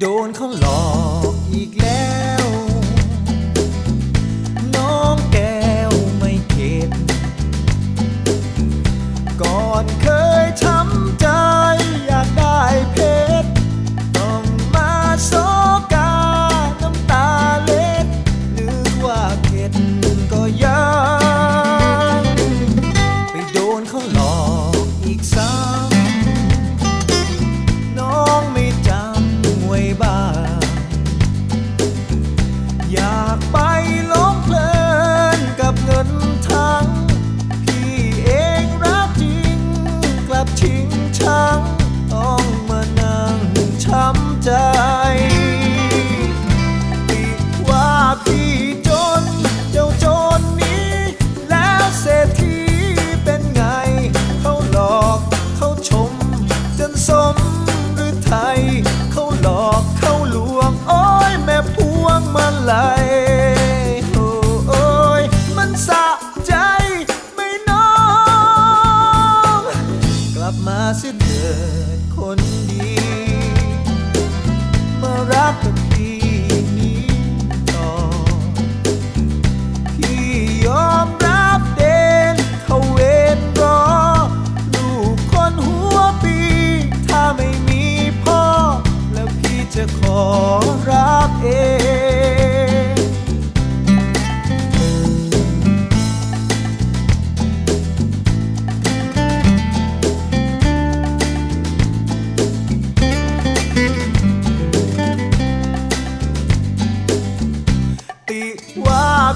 โดนเขาหลอกอีกแล้ว น้องแก้วไม่เข็ด ก่อนเคยช้ำใจอยากได้เพชร ต้องมาโซกา น้ำตาเล็ดหรือว่าเข็ดก็ยัง ไปโดนเขาหลอกำ คนดี มารักกับพี่นี้ต่อ พี่ยอมรับเดนเขาเวนรอ ลูกคนหัวปี ถ้าไม่มีพ่อ แล้วพี่จะขอ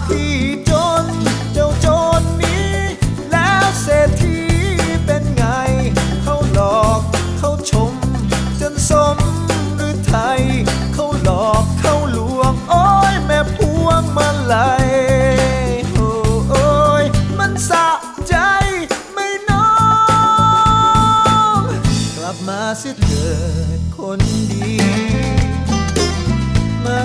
พี่จน เจ้าจนนี้ แล้วเศรษฐีเป็นไง เขาหลอกเขาชม จนสมหรือไทย เขาหลอกเขาลวง โอ้ยแม่พวงมาลัยโอ้โอ้ยมันสะใจไม่น้อง กลับมาสิเถิดคนดี มา